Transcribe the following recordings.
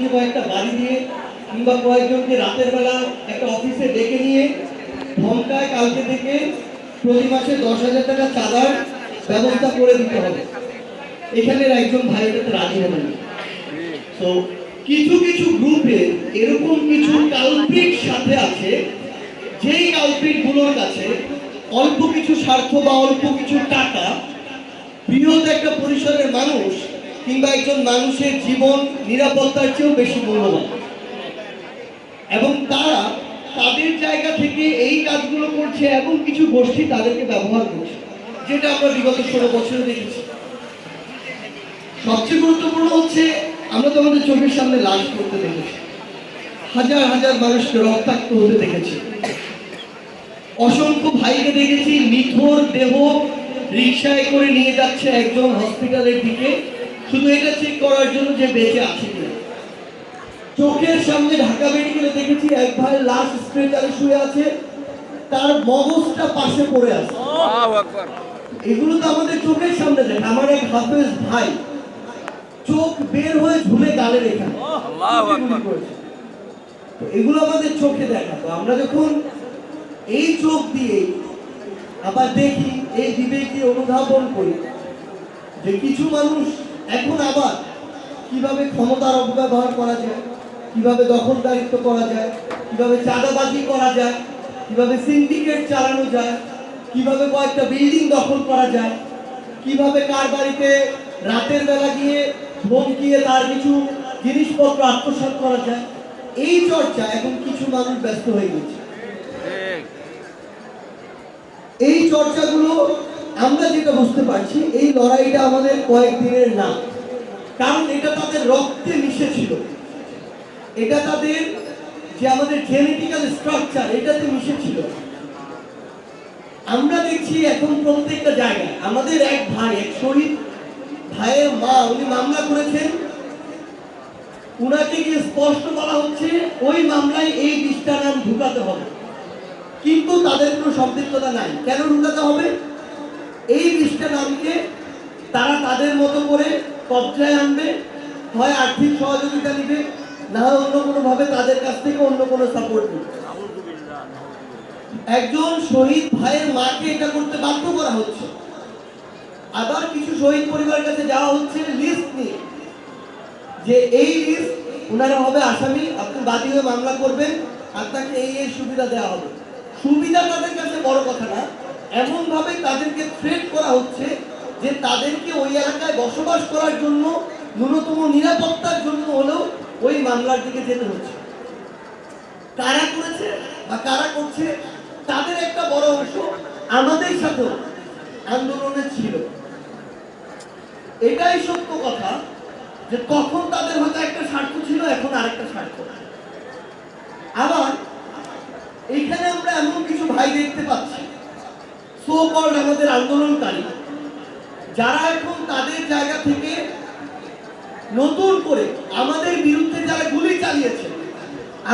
কয়েকজনকে কয়েকটা বাড়ি দিয়ে কিংবা কয়েকজনকে রাতের বেলা একটা অফিসে ডেকে নিয়ে ধমকায় কালকে থেকে প্রতি মাসে দশ হাজার টাকা চাঁদার ব্যবস্থা করে দিতে হবে। এখানের একজন ভাই এটাতে রাজি হবেন তো কিছু কিছু গ্রুপে এরকম কিছু কাল্পিক সাথে আছে, যেই কাল্পিকগুলোর কাছে অল্প কিছু স্বার্থ বা অল্প কিছু টাকা, বৃহৎ একটা পরিসরের মানুষ কিংবা একজন মানুষের জীবন নিরাপত্তার চেয়েও বেশি মূল্যবান। এবং তারা তাদের জায়গা থেকে এই কাজগুলো করছে এবং কিছু গোষ্ঠী তাদেরকে ব্যবহার করছে, যেটা আমরা বিগত ষোলো বছরে দেখেছি। সবচেয়ে গুরুত্বপূর্ণ হচ্ছে, আমরা তো আমাদের চোখের সামনে লাশ করতে দেখেছি। হাজার হাজার মানুষকে রক্তাক্ত হতে দেখেছি। অসংখ্য ভাইকে দেখেছি, নিথর দেহ রিক্সায় করে নিয়ে যাচ্ছে একজন হসপিটালের দিকে। শুধু এটা চেক করার জন্য যে বেঁচে আছে কিনা। চোখের সামনে ঢাকা মেডিকেলে দেখেছি এক ভাই লাশ স্ট্রেচারে শুয়ে আছে তার মগজটা পাশে পড়ে আছে। এগুলো তো আমাদের চোখের সামনে দেখে আমার এক হাফেজ ভাই চোখ বের হয়ে ঝুলে গালের রেখা এগুলো আমাদের চোখে দেখা। তো আমরা যখন এই চোখ দিয়ে আবার দেখি এই বিবেকে অনুধাবন করি যে কিছু মানুষ এখন আবার কীভাবে ক্ষমতার অপব্যবহার করা যায় কীভাবে দখলদারিত্ব করা যায় কীভাবে চাঁদাবাজি করা যায় কীভাবে সিন্ডিকেট চালানো যায় কীভাবে কয়েকটা বিল্ডিং দখল করা যায় কীভাবে কার বাড়িতে রাতের বেলা গিয়ে ধমকিয়ে তার কিছু জিনিসপত্র আত্মসাৎ করা যায় এই চর্চা এখন কিছু মানুষ ব্যস্ত হয়ে গেছে। এই চর্চাগুলো আমরা যেটা বুঝতে পারছি, এই লড়াইটা আমাদের কয়েকদিনের না। কারণ এটা তাদের রক্তে মিশে ছিল এটা তাদের যে আমাদের জেনেটিক্যাল স্ট্রাকচার এটাতে মিশে ছিল আমরা দেখছি এখন প্রত্যেকটা জায়গায়, আমাদের এক ভাই, এক শহীদ ভাইয়ের মা, উনি মামলা করেছেন। উনাকে গিয়ে স্পষ্ট বলা হচ্ছে, ওই মামলায় এই বিশটা নাম ঢুকাতে হবে। কিন্তু তাদের কোনো সম্পৃক্ততা নাই। কেন ঢুকাতে হবে? এই বিশটা নামকে তারা তাদের মতো করে কবজায় আনবে, হয় আর্থিক সহযোগিতা নিবে, না হয় অন্য কোনোভাবে তাদের কাছ থেকে অন্য কোনো সাপোর্ট নিবে। একজন শহীদ ভাইয়ের মাকে এটা করতে বাধ্য করা হচ্ছে। আবার কিছু শহীদ পরিবারের কাছে যাওয়া হচ্ছে লিস্ট নিয়ে। যে এই লিস্ট ওনারা হবে আসামি, আপনি বাদী হয়ে মামলা করবেন, আপনাকে এই এই সুবিধা দেওয়া হবে। সুবিধা তাদের কাছে বড় কথা না এমন ভাবে তাদেরকে থ্রেট করা হচ্ছে যে তাদেরকে ওই এলাকায় বসবাস করার জন্য, ন্যূনতম নিরাপত্তার জন্য হলেও ওই মামলার দিকে যেতে হচ্ছে। কারা করেছে বা কারা করছে, তাদের একটা বড় অংশ আমাদের সাথেও আন্দোলনে ছিল। এটাই সত্য কথা যে তখন তাদের হয়তো একটা স্বার্থ ছিল, এখন আরেকটা স্বার্থ। আবার এখানে আমরা এমন কিছু ভাই দেখতে পাচ্ছি আমাদের আন্দোলনকারী, যারা এখন তাদের জায়গা থেকে নতুন করে আমাদের বিরুদ্ধে যারা গুলি চালিয়েছে,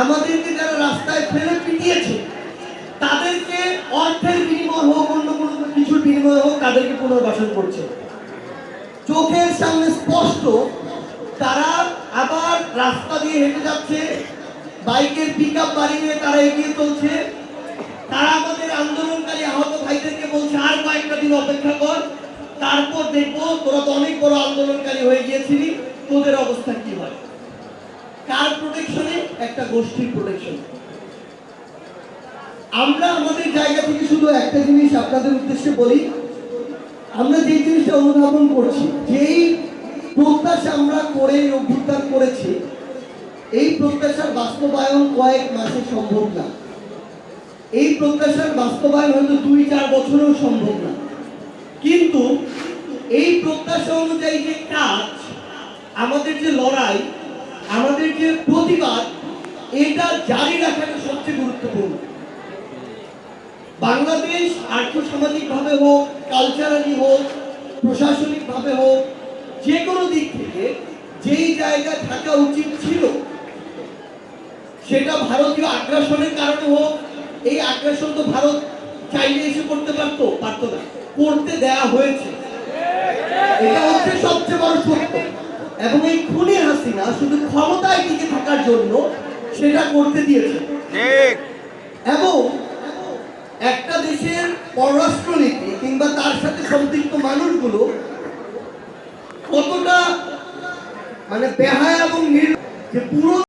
আমাদেরকে যারা রাস্তায় ফেলে পিটিয়েছে, তাদেরকে অর্থের বিনিময় হোক, অন্য কোনো কিছুর বিনিময় হোক, তাদেরকে পুনর্বাসন করছে। চোখের সামনে স্পষ্ট, তারা আবার রাস্তা দিয়ে হেঁটে যাচ্ছে, বাইকের পিক আপ বাড়িয়ে তারা এগিয়ে চলছে, তারা আমাদের ভাইদেরকে বলছে আর কয়েকটা দিন অপেক্ষা কর, তারপর দেখব তোরা তো অনেক বড় আন্দোলনকারী হয়ে গিয়েছিলি, তোদের অবস্থা কি হয়? কার প্রোটেকশনে একটা গোষ্ঠীর প্রোটেকশন আমরা আমাদের জায়গা থেকে শুধু একটা জিনিস আপনাদের উদ্দেশ্যে বলি, আমরা যে জিনিসটা অনুধাবন করছি, যেই প্রত্যাশা আমরা করে অভ্যুত্থান করেছি, এই প্রত্যাশার বাস্তবায়ন কয়েক মাসে সম্ভব না। এই প্রত্যাশার বাস্তবায়ন হয়তো দুই, চার বছরেও সম্ভব না। কিন্তু এই প্রত্যাশা অনুযায়ী যে কাজ, আমাদের যে লড়াই, আমাদের যে প্রতিবাদ, এটা জারি রাখাটা সবচেয়ে গুরুত্বপূর্ণ। বাংলাদেশ আর্থসামাজিকভাবে হোক, কালচারালি হোক, প্রশাসনিকভাবে হোক, যে কোনো দিক থেকে যেই জায়গায় থাকা উচিত ছিল, সেটা ভারতীয় আগ্রাসনের কারণে হোক এই আগ্রাসন তো ভারত চাইলে এসে করতে পারত পারত না। করতে দেয়া হয়েছে। এটা হচ্ছে সবচেয়ে বড় সত্য। এবং এই খুনি হাসিনা শুধু ক্ষমতায় টিকে থাকার জন্য সেটা করতে দিয়েছে। এবং একটা দেশের পররাষ্ট্রনীতি কিংবা তার সাথে সম্পৃক্ত মানুষগুলো কতটা মানে বেহায় এবং নির যে পুরো